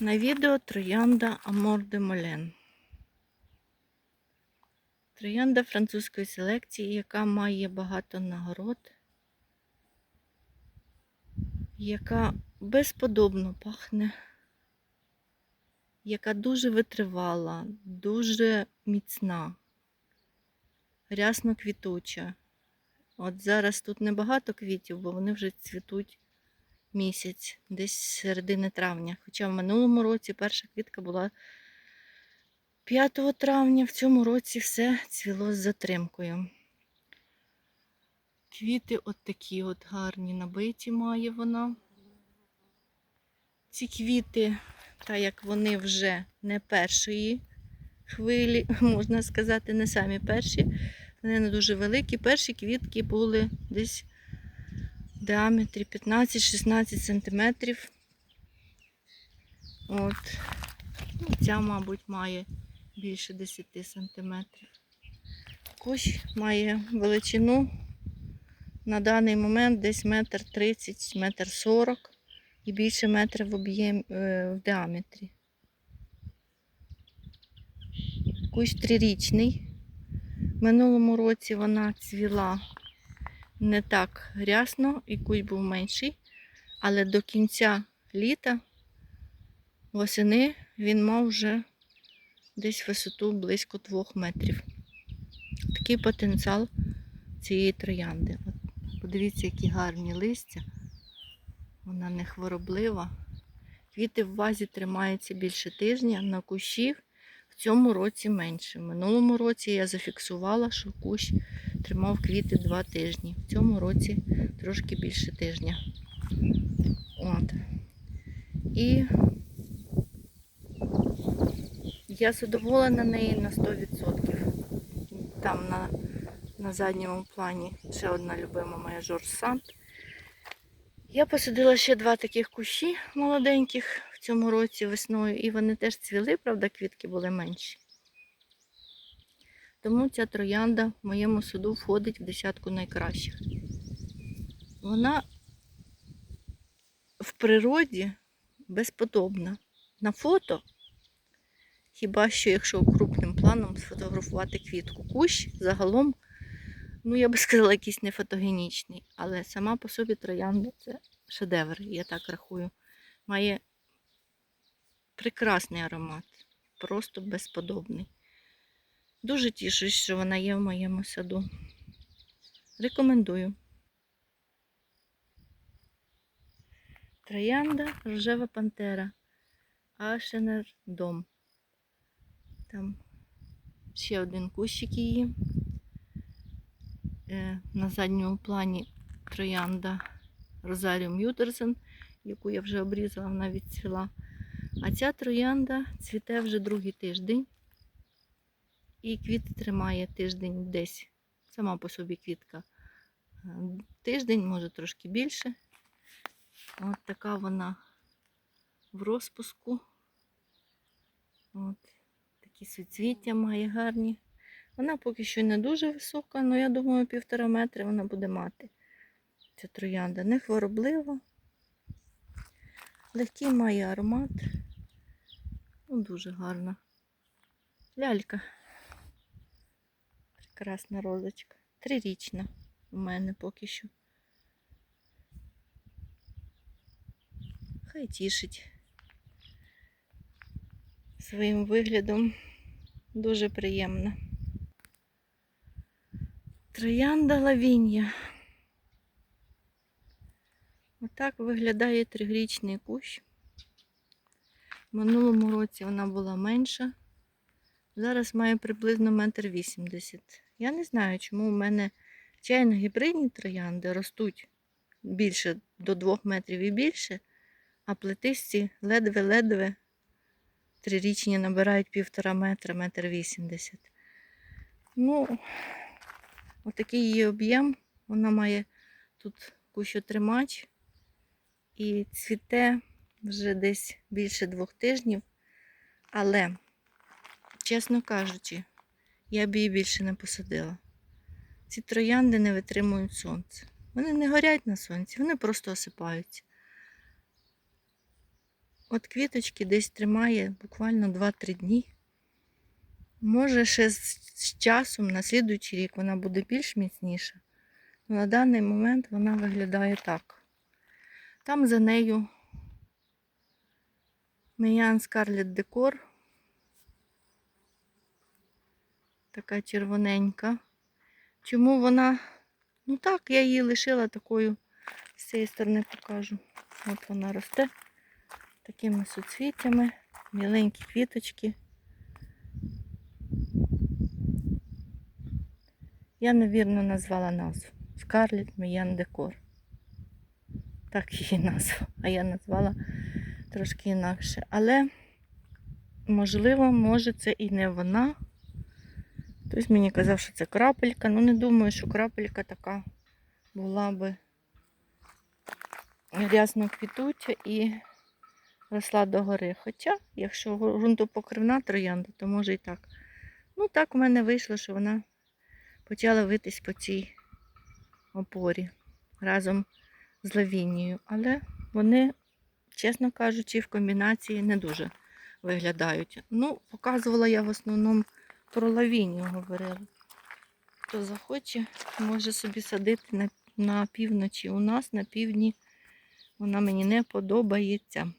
На відео троянда Амор де Молен. Троянда французької селекції, яка має багато нагород, яка безподобно пахне, яка дуже витривала, дуже міцна, рясно квітуча. От зараз тут небагато квітів, бо вони вже цвітуть місяць, десь середини травня. Хоча в минулому році перша квітка була 5 травня, в цьому році все цвіло з затримкою. Квіти от такі от гарні набиті має вона. Ці квіти, так як вони вже не першої хвилі, можна сказати, не самі перші, вони не дуже великі. Перші квітки були десь в діаметрі 15-16 см. От. Ну, ця, мабуть, має більше 10 см. Кущ має величину на даний момент десь метр 30, метр 40 і більше метра в об'єм е, в діаметрі. Кущ трирічний. Минулому році вона цвіла не так рясно, і кущ був менший, але до кінця літа восени він мав вже десь висоту близько 2 метрів. Такий потенціал цієї троянди. От подивіться, які гарні листя. Вона не хвороблива. Квіти в вазі тримаються більше тижня, на кущі цьому році менше. В минулому році я зафіксувала, що кущ тримав квіти 2 тижні. В цьому році трошки більше тижня. От. І я задоволена нею на 100%. Там на, на задньому плані ще одна любима моя Жорж Санд. Я посадила ще два таких кущі молоденьких цьому році весною, і вони теж цвіли, правда, квітки були менші. Тому ця троянда в моєму саду входить в десятку найкращих. Вона в природі безподобна. На фото, хіба що якщо крупним планом сфотографувати квітку. Кущ загалом, ну я би сказала, якийсь не фотогенічний, але сама по собі троянда це шедевр, я так рахую. Має прекрасний аромат, просто безподобний. Дуже тішусь, що вона є в моєму саду. Рекомендую. Троянда, рожева пантера, Ашенер дом. Там ще один кущик її. Е, На задньому плані троянда Розаріум Ютерсен, яку я вже обрізала, вона відцвіла. А ця троянда цвіте вже другий тиждень. І квіти тримає тиждень десь. Сама по собі квітка. е, Тиждень, може трошки більше. От така вона в розпуску. От, такі суцвіття має гарні. Вона поки що не дуже висока, але я думаю, півтора метри вона буде мати. Ця троянда не хвороблива. Легкий має аромат. Ну, дуже гарна. Лялька. Прекрасна розочка. Трирічна у мене поки що. Хай тішить своїм виглядом. Дуже приємна. Троянда лавіння. Отак виглядає трирічний кущ. В минулому році вона була менша. Зараз має приблизно метр вісімдесят. Я не знаю, чому в мене чайно гібридні троянди ростуть більше до 2 метрів і більше, а плетисті ледве-ледве трирічні набирають півтора метра, метр вісімдесят. Ну, отакий її об'єм. Вона має тут кущотримач і цвіте вже десь більше двох тижнів. Але, чесно кажучи, я б її більше не посадила. Ці троянди не витримують сонце. Вони не горять на сонці, вони просто осипаються. От квіточки десь тримає буквально 2-3 дні. Може, ще з, з часом, на слідуючий рік, вона буде більш міцніша. На даний момент вона виглядає так. Там за нею Міян Скарлет Декор. Така червоненька. Чому вона? Ну так, я її лишила такою. З цієї сторони покажу. От вона росте такими суцвіттями, міленькі квіточки. Я, невірно, назвала назву. Скарлет Міян Декор. Так її назва. А я назвала трошки інакше. Але, можливо, може, це і не вона. Хтось мені казав, що це крапелька. Ну, не думаю, що крапелька така була би рясно квітуча і росла догори. Хоча, якщо ґрунтопокривна троянда, то може і так. Ну, так в мене вийшло, що вона почала витись по цій опорі разом з лавінією. Але вони, чесно кажучи, в комбінації не дуже виглядають. Ну, показувала я в основному про лавінію говорила. Хто захоче, може собі садити на, на півночі. У нас на півдні вона мені не подобається.